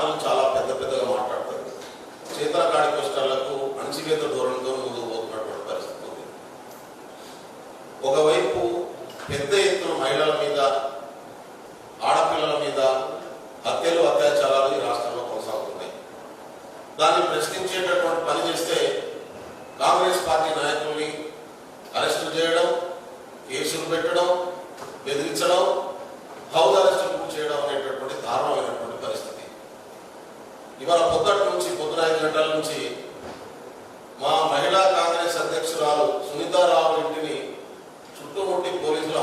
ఆటలు చాలా పెద్ద పెద్దగా మాట్లాడతారు. చేతల కాడి కష్టాలకు అణచివేత ధోరణితో ముందుకు పోతున్నటువంటి పరిస్థితి ఉంది. ఒకవైపు పెద్ద ఎత్తున మహిళల మీద ఆడపిల్లల మీద హత్యలు అత్యాచారాలు ఈ రాష్ట్రంలో కొనసాగుతున్నాయి. దాన్ని ప్రశ్నించేటటువంటి పని చేస్తే కాంగ్రెస్ పార్టీ నాయకుల్ని అరెస్టు చేయడం కేసులు పెట్టడం బెదిరించడం ఇవాళ పొద్దుటి నుంచి పొద్దున ఐదు గంటల నుంచి మా మహిళా కాంగ్రెస్ అధ్యక్షురాలు సునీతారావు ఇంటిని చుట్టుముట్టి పోలీసులు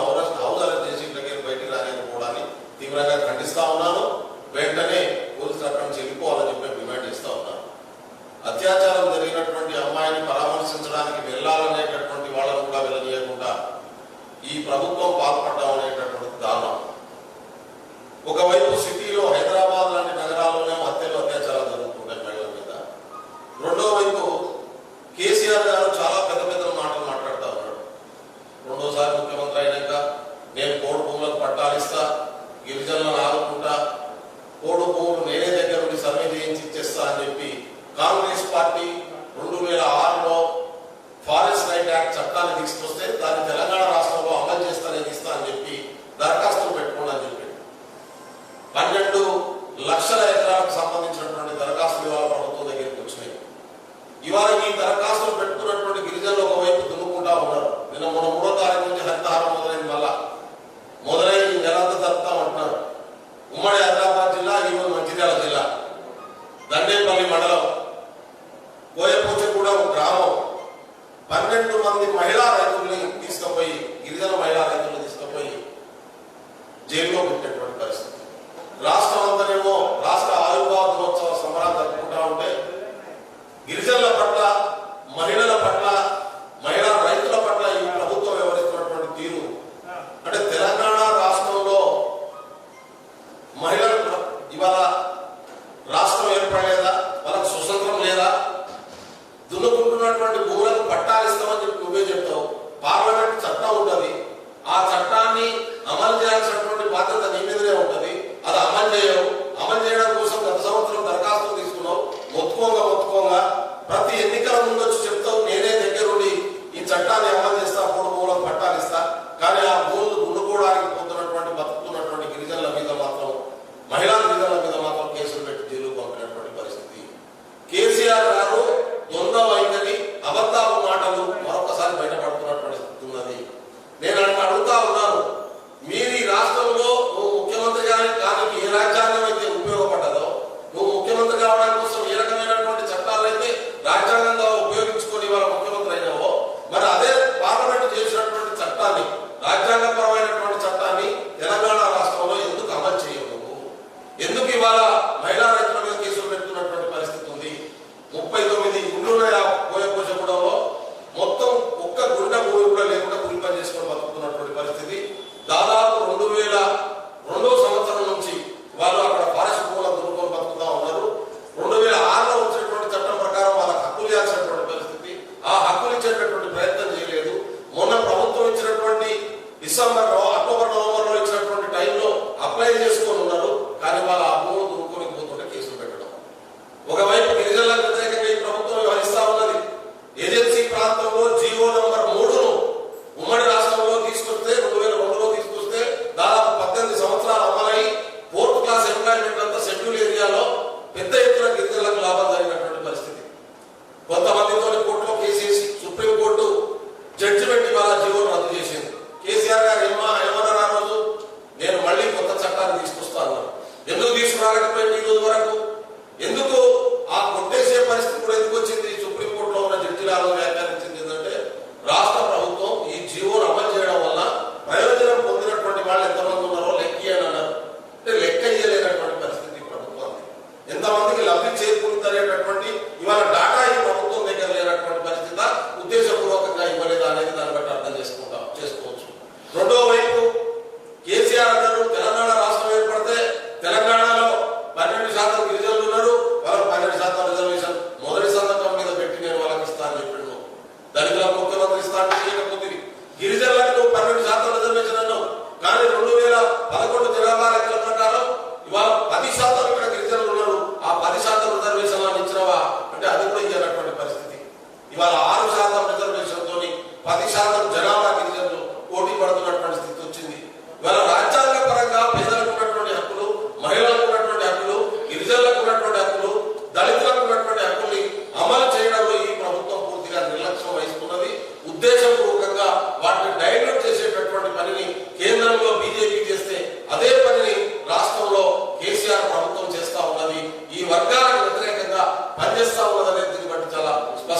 కోయపూచ కూడా ఒక గ్రామం. పన్నెండు మంది మహిళా రైతుల్ని తీసుకుపోయి గిరిజన మహిళా రైతులను తీసుకుపోయి జైల్లో పెట్టేటువంటి పరిస్థితి. రాష్ట్రం అంతనేమో రాష్ట్ర ఆయుర్వాద దినోత్సవ సంబరాలు జరుపుకుంటా ఉంటే గిరిజనుల పట్ల బాధ్యత నీ మీదనే ఉంటుంది. అది అమలు చేయవు. అమలు చేయడం కోసం గత సంవత్సరం దరఖాస్తు తీసుకున్నావు. మొత్తుకోగా ఒత్తుకోగా ప్రతి ఎన్నికల ముందు వచ్చి చెప్తావు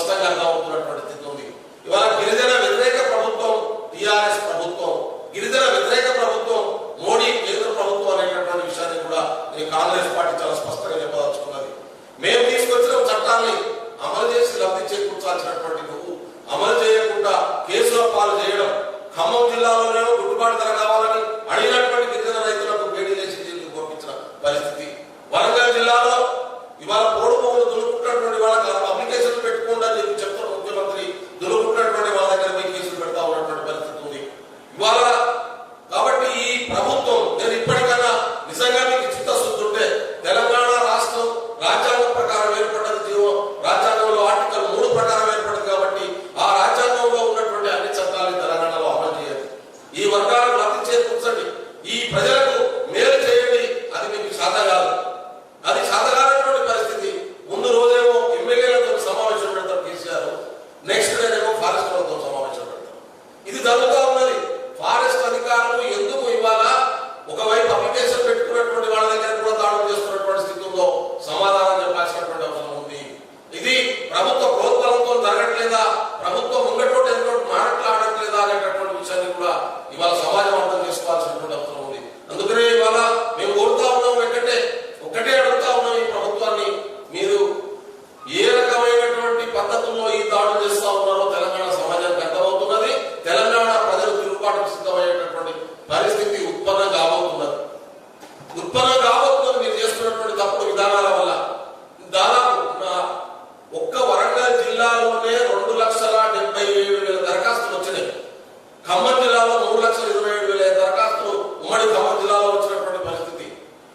స్పష్టంగా అర్థమవుతున్నటువంటి స్థితి ఉంది. ఇవాళ గిరిజన వ్యతిరేక ప్రభుత్వం టిఆర్ఎస్ ప్రభుత్వం గిరిజన వ్యతిరేక ప్రభుత్వం మోడీ కేంద్ర ప్రభుత్వం అనేటటువంటి విషయాన్ని కూడా నేను కాంగ్రెస్ పార్టీ చాలా స్పష్టంగా చెప్పదలుచుకున్నది. మేము తీసుకొచ్చిన చట్టాన్ని అమలు చేసి లబ్ధి చేకూర్చాల్సినటువంటి నువ్వు అమలు చేయకుండా కేసుల పాలు చేయడం ఖమ్మం జిల్లాలోనేమో గుట్టుబాటు ధర కావాలని అడిగినటువంటి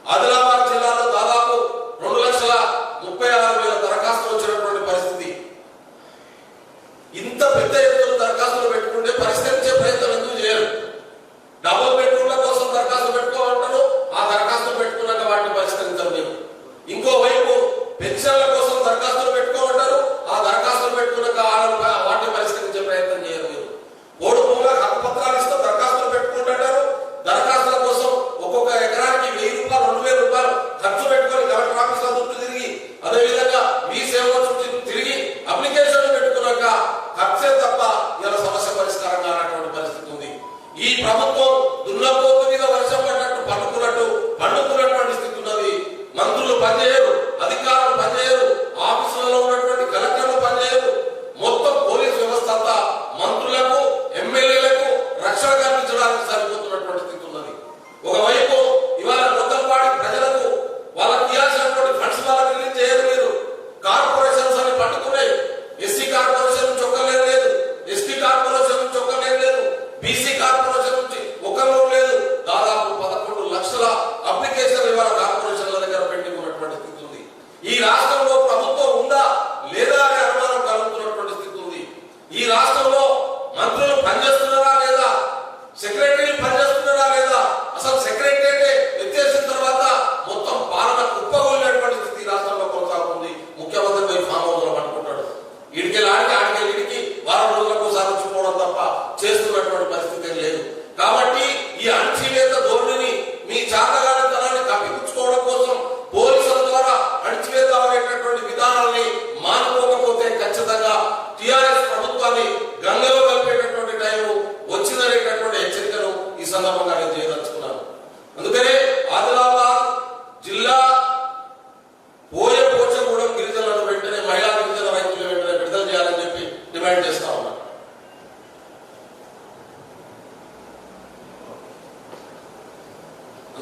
ఆదిలాబాద్ జిల్లాలో దాదాపు రెండు లక్షల ముప్పై ఆరు వేల దరఖాస్తులు వచ్చినటువంటి పరిస్థితి. ఇంత పెద్ద ఎత్తున దరఖాస్తులు పెట్టుకుంటే పరిష్కరించే ప్రయత్నం ఎందుకు చేయరు? డబుల్ బెడ్రూమ్ల కోసం దరఖాస్తు పెట్టుకోమంటారు ఆ దరఖాస్తు పెట్టుకున్నాక వాటిని పరిష్కరించాలి మేము ఇంకోవైపు పెన్షన్ల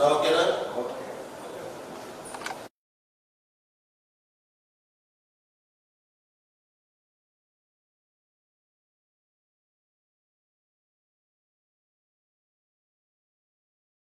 ఓకేనా